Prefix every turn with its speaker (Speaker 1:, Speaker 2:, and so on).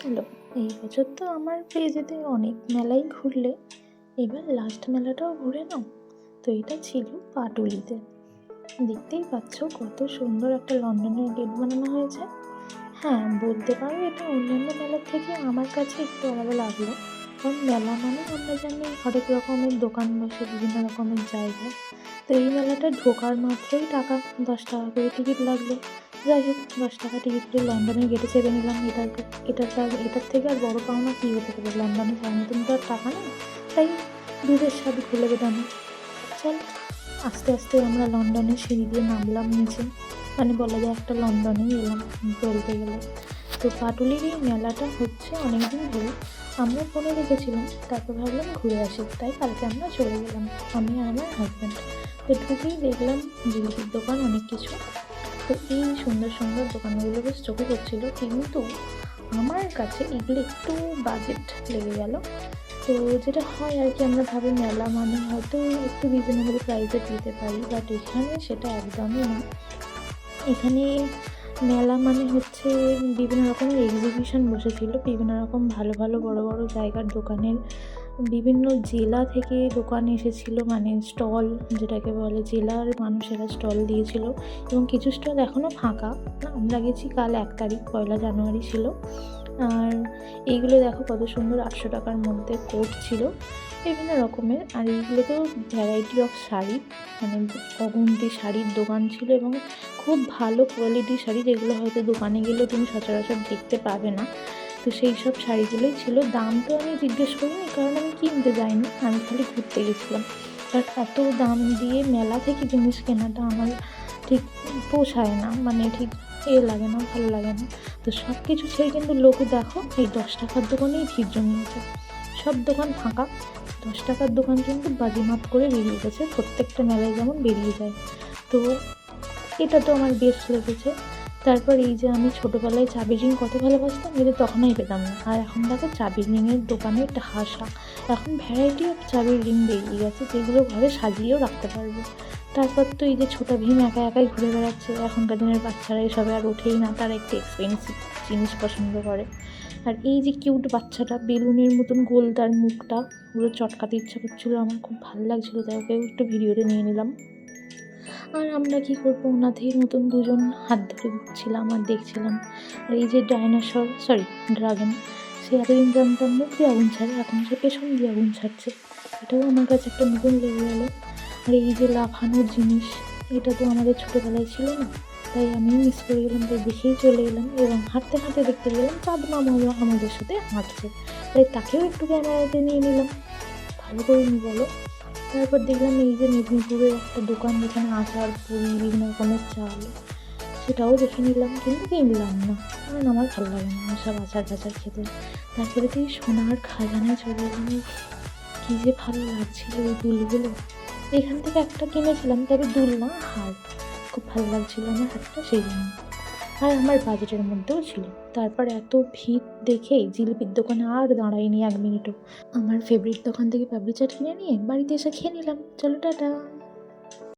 Speaker 1: চলো এই বছর তো আমার পেজেতে অনেক মেলাই ঘুরলে, এবার লাস্ট মেলাটাও ঘুরে নাও। তো এটা ছিল পাটুলিতে। দেখতেই পাচ্ছ কত সুন্দর একটা লন্ডনের গেট বানানো হয়েছে। হ্যাঁ বলতে পারো এটা অন্যান্য মেলার থেকে আমার কাছে একটু আলাদা লাগল। কারণ মেলা মানে আমরা জানি হরেক রকমের দোকান বসে বিভিন্ন রকমের জায়গায় তো এই মেলাটা ঢোকার মাত্রই টাকা দশ টাকা করে টিকিট লাগল। যাই হোক, দশ টাকা টিকিট করে লন্ডনের গেটে চেপে নিলাম। এটার এটার এটার থেকে আর বড় পাওনা কী হতে পারে? লন্ডনে যাওয়ার মতন তো আর টাকা নেই তাই দুধের স্বাদ খুলে বেদানো চল, আস্তে আস্তে আমরা লন্ডনের সিঁড়ি দিয়ে নামলাম নিচে। মানে বলা যায় একটা লন্ডনেই এলাম, বলতে গেলে। তো পাটুলির এই মেলাটা হচ্ছে অনেক দিন ধরে আমরা ফোনে রেখেছিলাম তারপর ভাবলাম ঘুরে আসি। তাই কালকে আমরা চলে গেলাম, আমি আর আমার হাজব্যান্ড তো ঢুকেই দেখলাম জিলিপির দোকান অনেক কিছু। তো এই সুন্দর সুন্দর দোকানগুলো বেশ চোখে পড়ছিল, কিন্তু আমার কাছে এগুলো একটু বাজেট লেগে গেল। তো যেটা হয় আর কি, আমরা ভাবি মেলা মানে হয়তো একটু রিজনেবল প্রাইসে দিতে পারি বাট এখানে সেটা একদমই না। এখানে মেলা মানে হচ্ছে বিভিন্ন রকমের এক্সিবিশন বসেছিল, বিভিন্ন রকম ভালো ভালো বড় বড় জায়গার দোকানের বিভিন্ন জেলা থেকে দোকান এসেছিল মানে স্টল যেটাকে বলে, জেলার মানুষেরা স্টল দিয়েছিল এবং কিছু স্টল এখনও ফাঁকা। আমরা গেছি কাল এক তারিখ, পয়লা জানুয়ারি ছিল। আর এইগুলো দেখো কত সুন্দর, আটশো টাকার মধ্যে কোট ছিল, বিভিন্ন রকমের। আর এইগুলো তো ভ্যারাইটি অফ শাড়ি মানে অগুন্তি শাড়ির দোকান ছিল এবং খুব ভালো কোয়ালিটির শাড়ি যেগুলো হয়তো দোকানে গেলেও তুমি সচরাচর দেখতে পাবে না। তো সেই সব শাড়িগুলোই ছিল। দাম তো আমি জিজ্ঞেস করিনি, কারণ আমি কিনতে যাইনি। আমি খালি ঘুরতে গেছিলাম। আর এত দাম দিয়ে মেলা থেকে জিনিস কেনাটা আমার ঠিক পোষায় না মানে ঠিক এ লাগে না, ভালো লাগে না। তো সব কিছু ছেড়ে কিন্তু লোক দেখো, এই দশ টাকার দোকানেই ভিড় জমিয়েছে। সব দোকান ফাঁকা। দশ টাকার দোকান কিন্তু বাজিমাত করে বেরিয়ে গেছে। প্রত্যেকটা মেলায় যেমন বেরিয়ে যায়। তো এটা তো আমার বেশ লেগেছে। তারপর এই যে আমি ছোটোবেলায় চাবি রিং কত ভালোবাসতাম এটা তখনই পেতাম না। আর এখন দেখো চাবি রিংয়ের দোকানে একটা হাসা এখন ভ্যারাইটি অফ চাবির রিং বেরিয়ে গেছে, যেগুলো ঘরে সাজিয়েও রাখতে পারব। তারপর তো এই যে ছোটো ভীম একা একাই ঘুরে বেড়াচ্ছে, এখনকার দিনের বাচ্চারা এসবে আর ওঠেই না, তারা একটু এক্সপেন্সিভ জিনিস পছন্দ করে। আর এই যে কিউট বাচ্চাটা, বেলুনের মতন গোল তার মুখটা, পুরো চটকাতে ইচ্ছা করছিল, আমার খুব ভালো লাগছিল, তাই ওকে একটু ভিডিওতে নিয়ে নিলাম। আর আমরা কী করব? ওনাদের মতন দুজন হাত ধরে ঘুরছিলাম আর দেখছিলাম। আর এই যে ডাইনোসর সরি ড্রাগন সে এতদিন জানতাম মুখ দিয়ে আগুন ছাড়ে, এখন সে পেছন দিয়ে আগুন ছাড়ছে। এটাও আমার কাছে একটা নতুন লেগে গেলো আর এই যে লাফানোর জিনিস, এটা তো আমাদের ছোটোবেলায় ছিল না। তাই আমি মিস করে গেলাম, তাই দেখেই চলে এলাম এবং হাঁটতে হাঁটতে দেখতে গেলাম চাঁদ মামা আমাদের সাথে হাঁটছে। তাই তাকেও একটু ক্যামেরাতে নিয়ে নিলাম। ভালো করে নি বলো? তারপর দেখলাম এই যে মেদিনীপুরের একটা দোকান যেখানে আচার, পুরি, বিভিন্ন রকমের চাল, সেটাও দেখে নিলাম, কিন্তু কিনলাম না। কারণ আমার ভালো লাগে না সব আচার টাচার খেতে। তারপরে তো এই সোনার খাজানায় চলে এলাম কী যে ভালো লাগছিল ওই দুলগুলো। এখান থেকে একটা কিনেছিলাম, তবে দুল না, হার। খুব ভালো লাগছিল আমার হাতটা সেই জন্য। আর আমার বাজেটের মধ্যেও ছিল। তারপর এত ভিড় দেখে জিলিপির দোকানে আর দাঁড়াইনি এক মিনিটও। আমার ফেভারিট দোকান থেকে পাপড়ি চাট কিনে নিয়ে বাড়িতে এসে খেয়ে নিলাম। চলো, টাটা।